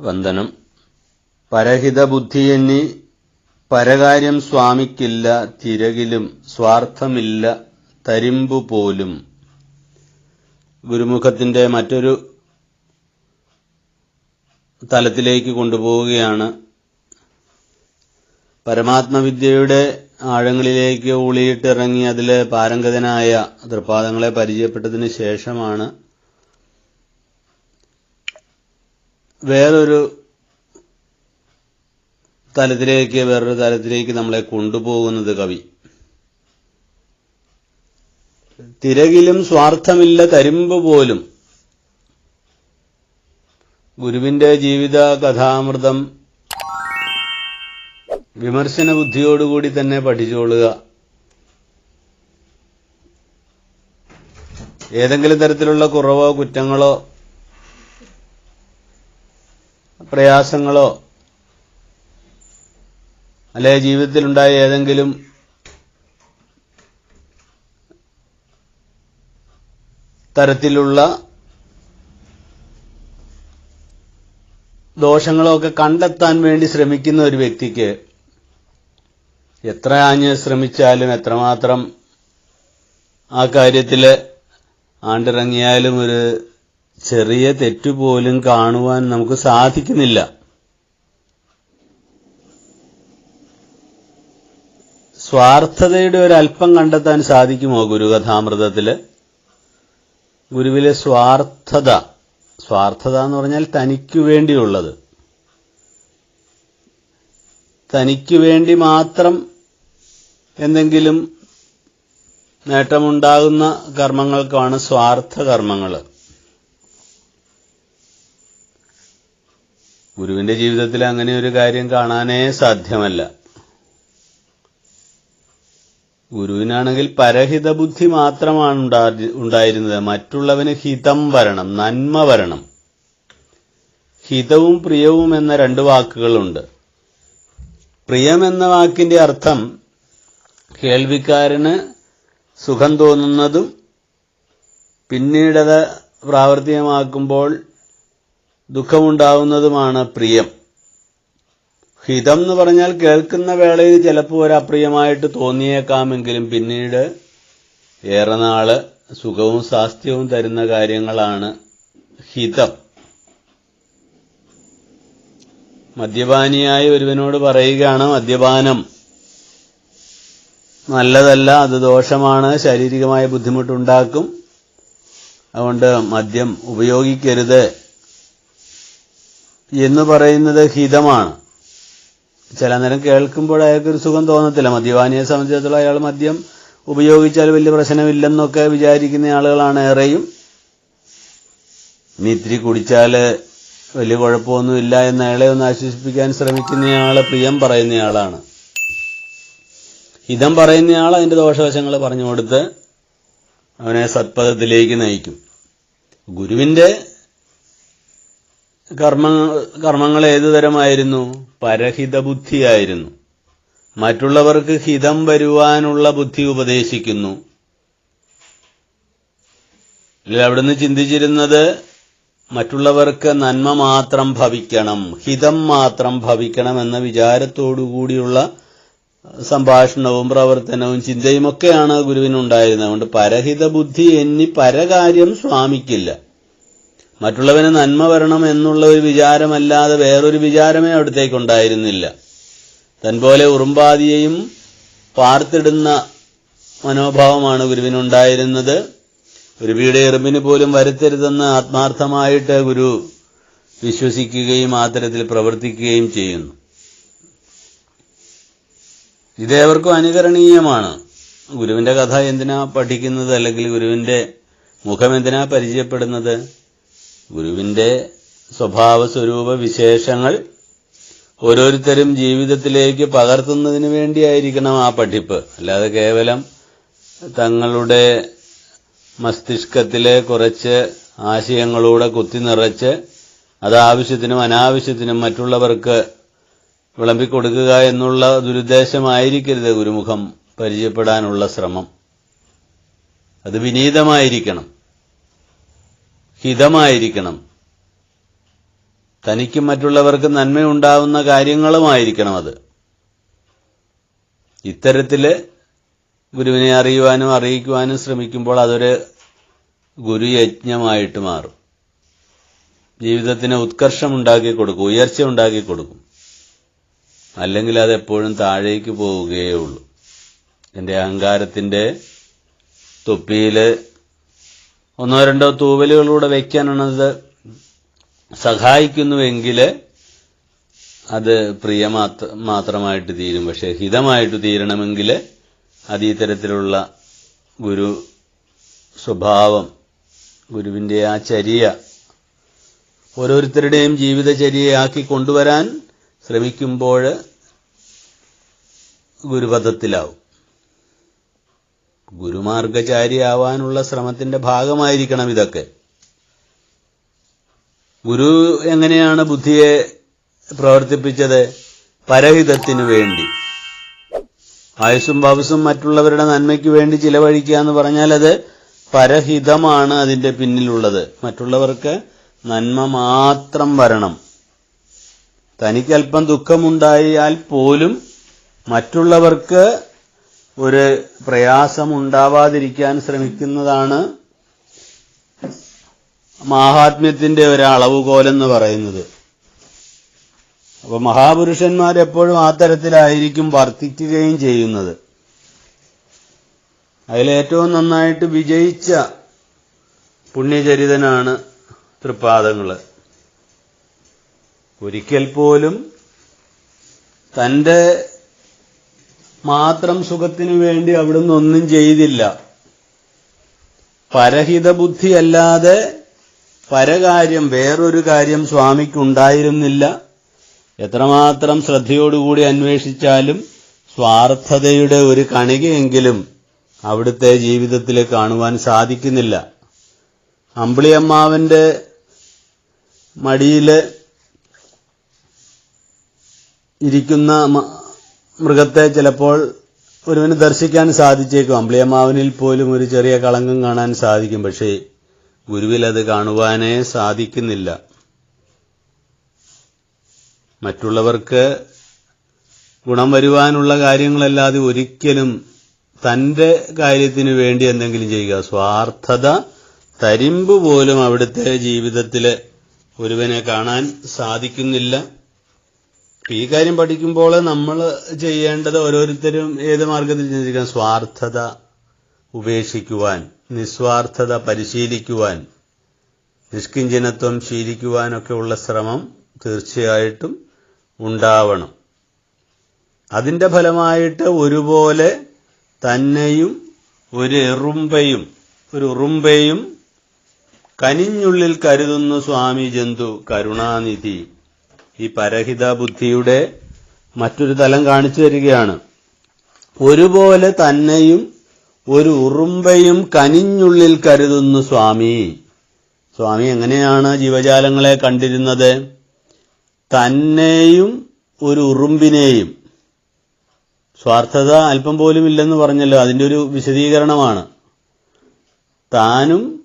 വന്ദനം. പരഹിതബുദ്ധിയെന്നി പരകാര്യം സ്വാമിക്കില്ല തിരകിലും സ്വാർത്ഥമില്ല തരിമ്പു പോലും. ഗുരുമുഖത്തിന്റെ മറ്റൊരു തലത്തിലേക്ക് കൊണ്ടുപോവുകയാണ്. പരമാത്മവിദ്യയുടെ ആഴങ്ങളിലേക്ക് ഊളിയിട്ടിറങ്ങി അതിലെ പാരംഗതനായ തൃപ്പാദങ്ങളെ പരിചയപ്പെട്ടതിന് ശേഷമാണ് വേറൊരു തലത്തിലേക്ക് വേറൊരു തലത്തിലേക്ക് നമ്മളെ കൊണ്ടുപോകുന്നത് കവി. തിരകിലും സ്വാർത്ഥമില്ല തരിമ്പ് പോലും. ഗുരുവിന്റെ ജീവിത കഥാമൃതം വിമർശന ബുദ്ധിയോടുകൂടി തന്നെ പഠിച്ചോളുക. ഏതെങ്കിലും തരത്തിലുള്ള കുറവോ കുറ്റങ്ങളോ പ്രയാസങ്ങളോ അല്ലെ ജീവിതത്തിലുണ്ടായ ഏതെങ്കിലും തരത്തിലുള്ള ദോഷങ്ങളോ ഒക്കെ കണ്ടെത്താൻ വേണ്ടി ശ്രമിക്കുന്ന ഒരു വ്യക്തിക്ക് എത്ര ആഞ്ഞ് ശ്രമിച്ചാലും എത്രമാത്രം ആ കാര്യത്തിൽ ആണ്ടിറങ്ങിയാലും ഒരു ചെറിയ തെറ്റുപോലും കാണുവാൻ നമുക്ക് സാധിക്കുന്നില്ല. സ്വാർത്ഥതയുടെ ഒരല്പം കണ്ടെത്താൻ സാധിക്കുമോ ഗുരുകഥാമൃതത്തിൽ ഗുരുവിലെ സ്വാർത്ഥത സ്വാർത്ഥത എന്ന് പറഞ്ഞാൽ തനിക്കു വേണ്ടിയുള്ളത്. തനിക്കു വേണ്ടി മാത്രം എന്തെങ്കിലും നേട്ടമുണ്ടാകുന്ന കർമ്മങ്ങൾക്കാണ് സ്വാർത്ഥ കർമ്മങ്ങൾ ഗുരുവിന്റെ ജീവിതത്തിൽ അങ്ങനെ ഒരു കാര്യം കാണാനേ സാധ്യമല്ല. ഗുരുവിനാണെങ്കിൽ പരഹിത ബുദ്ധി മാത്രമാണ് ഉണ്ടായിരുന്നത്. മറ്റുള്ളവന് ഹിതം വരണം നന്മ വരണം. ഹിതവും പ്രിയവും എന്ന രണ്ട് വാക്കുകളുണ്ട്. പ്രിയം എന്ന വാക്കിന്റെ അർത്ഥം കേൾവിക്കാരന് സുഖം തോന്നുന്നതും പിന്നീടത് പ്രാവർത്തികമാക്കുമ്പോൾ ദുഃഖമുണ്ടാവുന്നതുമാണ് പ്രിയം. ഹിതം എന്ന് പറഞ്ഞാൽ കേൾക്കുന്ന വേളയിൽ ചിലപ്പോൾ ഒരു അപ്രിയമായിട്ട് തോന്നിയേക്കാമെങ്കിലും പിന്നീട് ഏറെ നാൾ സുഖവും സ്വാസ്ഥ്യവും തരുന്ന കാര്യങ്ങളാണ് ഹിതം. മദ്യപാനിയായ ഒരുവനോട് പറയുകയാണ് മദ്യപാനം നല്ലതല്ല അത് ദോഷമാണ് ശാരീരികമായ ബുദ്ധിമുട്ടുണ്ടാക്കും. അതുകൊണ്ട് മദ്യം ഉപയോഗിക്കരുത്. എന്ന് പറയുന്നത് ഹിതമാണ്. ചില നേരം കേൾക്കുമ്പോൾ അയാൾക്കൊരു സുഖം തോന്നത്തില്ല. മദ്യപാനിയെ സംബന്ധിച്ചിടത്തോളം അയാൾ മദ്യം ഉപയോഗിച്ചാൽ വലിയ പ്രശ്നമില്ലെന്നൊക്കെ വിചാരിക്കുന്ന ആളുകളാണ് ഏറെയും. ഇനി കുടിച്ചാൽ വലിയ കുഴപ്പമൊന്നുമില്ല എന്ന് അയാളെ ഒന്ന് ആശ്വസിപ്പിക്കാൻ ശ്രമിക്കുന്നയാൾ പ്രിയം പറയുന്നയാളാണ്. ഹിതം പറയുന്നയാൾ അതിന്റെ ദോഷവശങ്ങൾ പറഞ്ഞു കൊടുത്ത് അവനെ സത്പഥത്തിലേക്ക് നയിക്കും. ഗുരുവിന്റെ കർമ്മ കർമ്മങ്ങൾ ഏതു തരമായിരുന്നു? പരഹിത ബുദ്ധിയായിരുന്നു. മറ്റുള്ളവർക്ക് ഹിതം വരുവാനുള്ള ബുദ്ധി ഉപദേശിക്കുന്നു. അവിടുന്ന് ചിന്തിച്ചിരുന്നത് മറ്റുള്ളവർക്ക് നന്മ മാത്രം ഭവിക്കണം ഹിതം മാത്രം ഭവിക്കണം എന്ന വിചാരത്തോടുകൂടിയുള്ള സംഭാഷണവും പ്രവർത്തനവും ചിന്തയുമൊക്കെയാണ് ഗുരുവിനുണ്ടായിരുന്നത്. അതുകൊണ്ട് പരഹിത ബുദ്ധി എന്നി പരകാര്യം സ്വാമിക്കില്ല. മറ്റുള്ളവന് നന്മ വരണം എന്നുള്ള ഒരു വിചാരമല്ലാതെ വേറൊരു വിചാരമേ അവിടത്തേക്കുണ്ടായിരുന്നില്ല. തൻപോലെ ഉറുമ്പാതിയെയും പാർത്തിടുന്ന മനോഭാവമാണ് ഗുരുവിനുണ്ടായിരുന്നത്. ഒരു വീട് എറുമ്പിന് പോലും വരുത്തരുതെന്ന് ആത്മാർത്ഥമായിട്ട് ഗുരു വിശ്വസിക്കുകയും ആ തരത്തിൽ പ്രവർത്തിക്കുകയും ചെയ്യുന്നു. ഇതേവർക്കും അനുകരണീയമാണ്. ഗുരുവിന്റെ കഥ എന്തിനാ പഠിക്കുന്നത്? അല്ലെങ്കിൽ ഗുരുവിന്റെ മുഖം എന്തിനാ പരിചയപ്പെടുന്നത്? ഗുരുവിന്റെ സ്വഭാവ സ്വരൂപ വിശേഷങ്ങൾ ഓരോരുത്തരും ജീവിതത്തിലേക്ക് പകർത്തുന്നതിന് വേണ്ടിയായിരിക്കണം ആ പഠിപ്പ്. അല്ലാതെ കേവലം തങ്ങളുടെ മസ്തിഷ്കത്തിലെ കുറച്ച് ആശയങ്ങളൂടെ കുത്തി നിറച്ച് അത് ആവശ്യത്തിനും അനാവശ്യത്തിനും മറ്റുള്ളവർക്ക് വിളമ്പിക്കൊടുക്കുക എന്നുള്ള ദുരുദ്ദേശമായിരിക്കരുത് ഗുരുമുഖം പരിചയപ്പെടാനുള്ള ശ്രമം. അത് വിനീതമായിരിക്കണം. ഹിതമായിരിക്കണം. തനിക്കും മറ്റുള്ളവർക്ക് നന്മയുണ്ടാവുന്ന കാര്യങ്ങളുമായിരിക്കണം അത്. ഇത്തരത്തിൽ ഗുരുവിനെ അറിയുവാനും അറിയിക്കുവാനും ശ്രമിക്കുമ്പോൾ അതൊരു ഗുരുയജ്ഞമായിട്ട് മാറും. ജീവിതത്തിന് ഉത്കർഷം ഉണ്ടാക്കി കൊടുക്കും ഉയർച്ച ഉണ്ടാക്കി കൊടുക്കും. അല്ലെങ്കിൽ അതെപ്പോഴും താഴേക്ക് പോവുകയേ ഉള്ളൂ. എന്റെ അഹങ്കാരത്തിന്റെ തൊപ്പിയിൽ ഒന്നോ രണ്ടോ തൂവലുകളിലൂടെ വയ്ക്കാനാണത് സഹായിക്കുന്നുവെങ്കിൽ അത് പ്രിയമാത്ര മാത്രമായിട്ട് തീരും. പക്ഷേ ഹിതമായിട്ട് തീരണമെങ്കിൽ അത് ഈ തരത്തിലുള്ള ഗുരു സ്വഭാവം ഗുരുവിന്റെ ആ ചര്യ ഓരോരുത്തരുടെയും ജീവിതചര്യയാക്കി കൊണ്ടുവരാൻ ശ്രമിക്കുമ്പോൾ ഗുരുപഥത്തിലാവും ഗുരുമാർഗചാരിയാവാനുള്ള ശ്രമത്തിന്റെ ഭാഗമായിരിക്കണം ഇതൊക്കെ. ഗുരു എങ്ങനെയാണ് ബുദ്ധിയെ പ്രവർത്തിപ്പിച്ചത്? പരഹിതത്തിനു വേണ്ടി. ആയുസ്സും പാവസും മറ്റുള്ളവരുടെ നന്മയ്ക്ക് വേണ്ടി ചിലവഴിക്കുക എന്ന് പറഞ്ഞാൽ അത് പരഹിതമാണ് അതിന്റെ പിന്നിലുള്ളത്. മറ്റുള്ളവർക്ക് നന്മ മാത്രം വരണം. തനിക്കല്പം ദുഃഖമുണ്ടായാൽ പോലും മറ്റുള്ളവർക്ക് ഒരു പ്രയാസമുണ്ടാവാതിരിക്കാൻ ശ്രമിക്കുന്നതാണ് മാഹാത്മ്യത്തിന്റെ ഒരു അളവുകോലെന്ന് പറയുന്നത്. അപ്പൊ മഹാപുരുഷന്മാർ എപ്പോഴും ആ തരത്തിലായിരിക്കും വർത്തിക്കുകയും ചെയ്യുന്നത്. അതിലേറ്റവും നന്നായിട്ട് വിജയിച്ച പുണ്യചരിതനാണ് തൃപ്പാദങ്ങൾ. ഒരിക്കൽ പോലും തന്റെ മാത്രം സുഖത്തിനു വേണ്ടി അവിടുന്ന് ഒന്നും ചെയ്തില്ല. പരഹിത ബുദ്ധിയല്ലാതെ പരകാര്യം വേറൊരു കാര്യം സ്വാമിക്കുണ്ടായിരുന്നില്ല എത്രമാത്രം ശ്രദ്ധയോടുകൂടി അന്വേഷിച്ചാലും സ്വാർത്ഥതയുടെ ഒരു കണികയെങ്കിലും അവിടുത്തെ ജീവിതത്തിൽ കാണുവാൻ സാധിക്കുന്നില്ല. അമ്പിളിയമ്മാവന്റെ മടിയിൽ ഇരിക്കുന്ന മൃഗത്തെ ചിലപ്പോൾ ഒരുവന് ദർശിക്കാൻ സാധിച്ചേക്കും. അമ്പ്ലിയമാവനിൽ പോലും ഒരു ചെറിയ കളങ്കം കാണാൻ സാധിക്കും. പക്ഷേ ഗുരുവിൽ അത് കാണുവാനേ സാധിക്കുന്നില്ല. മറ്റുള്ളവർക്ക് ഗുണം വരുവാനുള്ള കാര്യങ്ങളല്ലാതെ ഒരിക്കലും തന്റെ കാര്യത്തിന് വേണ്ടി എന്തെങ്കിലും ചെയ്യുക. സ്വാർത്ഥത തരിമ്പ് പോലും അവിടുത്തെ ജീവിതത്തിൽ ഒരുവനെ കാണാൻ സാധിക്കുന്നില്ല. ഈ കാര്യം പഠിക്കുമ്പോൾ നമ്മൾ ചെയ്യേണ്ടത് ഓരോരുത്തരും ഏത് മാർഗത്തിൽ ചിന്തിക്കണം? സ്വാർത്ഥത ഉപേക്ഷിക്കുവാൻ നിസ്വാർത്ഥത പരിശീലിക്കുവാൻ നിഷ്കിഞ്ചനത്വം ശീലിക്കുവാനൊക്കെ ഉള്ള ശ്രമം തീർച്ചയായിട്ടും ഉണ്ടാവണം. അതിന്റെ ഫലമായിട്ട് ഒരുപോലെ തന്നെയും ഒരു എറുമ്പയും ഒരു ഉറുമ്പയും കനിഞ്ഞുള്ളിൽ കരുതുന്നു സ്വാമി ജന്തു കരുണാനിധി. ഈ പരഹിത ബുദ്ധിയുടെ മറ്റൊരു തലം കാണിച്ചു തരികയാണ്. ഒരുപോലെ തന്നെയും ഒരു ഉറുമ്പയും കനിഞ്ഞുള്ളിൽ കരുതുന്നു സ്വാമി. സ്വാമി എങ്ങനെയാണ് ജീവജാലങ്ങളെ കണ്ടിരുന്നത്? തന്നെയും ഒരു ഉറുമ്പിനെയും. സ്വാർത്ഥത അല്പം പോലും ഇല്ലെന്ന് പറഞ്ഞല്ലോ അതിന്റെ ഒരു വിശദീകരണമാണ്. താനും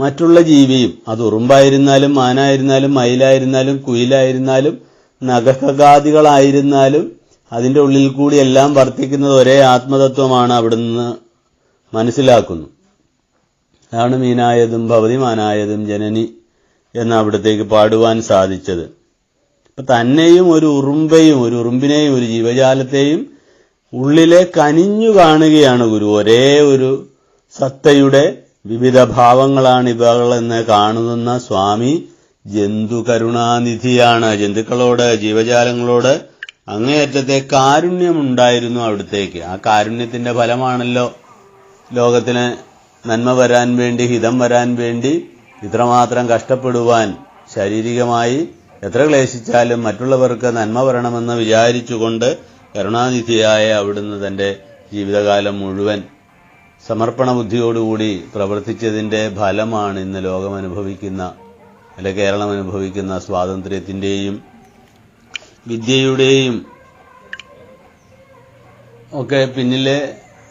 മറ്റുള്ള ജീവിയും അത് ഉറുമ്പായിരുന്നാലും മാനായിരുന്നാലും മയിലായിരുന്നാലും കുയിലായിരുന്നാലും നഖകാദികളായിരുന്നാലും അതിന്റെ ഉള്ളിൽ കൂടി എല്ലാം വർത്തിക്കുന്നത് ഒരേ ആത്മതത്വമാണ് അവിടുന്ന് മനസ്സിലാക്കുന്നു. അതാണ് മീനായതും ഭവതിമാനായതും ജനനി എന്ന് അവിടത്തേക്ക് പാടുവാൻ സാധിച്ചത്. അപ്പൊ തന്നെയും ഒരു ഉറുമ്പയും ഒരു ഉറുമ്പിനെയും ഒരു ജീവജാലത്തെയും ഉള്ളിലെ കനിഞ്ഞു കാണുകയാണ് ഗുരു. ഒരേ ഒരു സത്തയുടെ വിവിധ ഭാവങ്ങളാണ് ഇവകളെന്ന് കാണുന്ന സ്വാമി ജന്തു കരുണാനിധിയാണ്. ജന്തുക്കളോട് ജീവജാലങ്ങളോട് അങ്ങേയറ്റത്തെ കാരുണ്യമുണ്ടായിരുന്നു അവിടുത്തേക്ക്. ആ കാരുണ്യത്തിന്റെ ഫലമാണല്ലോ ലോകത്തിന് നന്മ വരാൻ വേണ്ടി ഹിതം വരാൻ വേണ്ടി ഇത്രമാത്രം കഷ്ടപ്പെടുവാൻ ശാരീരികമായി എത്ര ക്ലേശിച്ചാലും മറ്റുള്ളവർക്ക് നന്മ വരണമെന്ന് വിചാരിച്ചുകൊണ്ട് കരുണാനിധിയായ അവിടുന്ന് തന്റെ ജീവിതകാലം മുഴുവൻ സമർപ്പണ ബുദ്ധിയോടുകൂടി പ്രവർത്തിച്ചതിന്റെ ഫലമാണ് ഇന്ന് ലോകം അനുഭവിക്കുന്ന അല്ലെ കേരളം അനുഭവിക്കുന്ന സ്വാതന്ത്ര്യത്തിന്റെയും വിദ്യയുടെയും ഒക്കെ പിന്നിലെ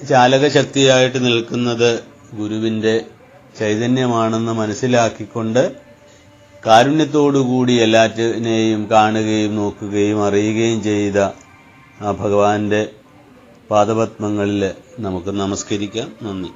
ചാലകശക്തിയായിട്ട് നിൽക്കുന്നത് ഗുരുവിന്റെ ചൈതന്യമാണെന്ന് മനസ്സിലാക്കിക്കൊണ്ട് കാരുണ്യത്തോടുകൂടി എല്ലാറ്റിനെയും കാണുകയും നോക്കുകയും അറിയുകയും ചെയ്ത ആ ഭഗവാന്റെ പാദപത്മങ്ങളിൽ നമുക്ക് നമസ്കരിക്കാം. നന്ദി.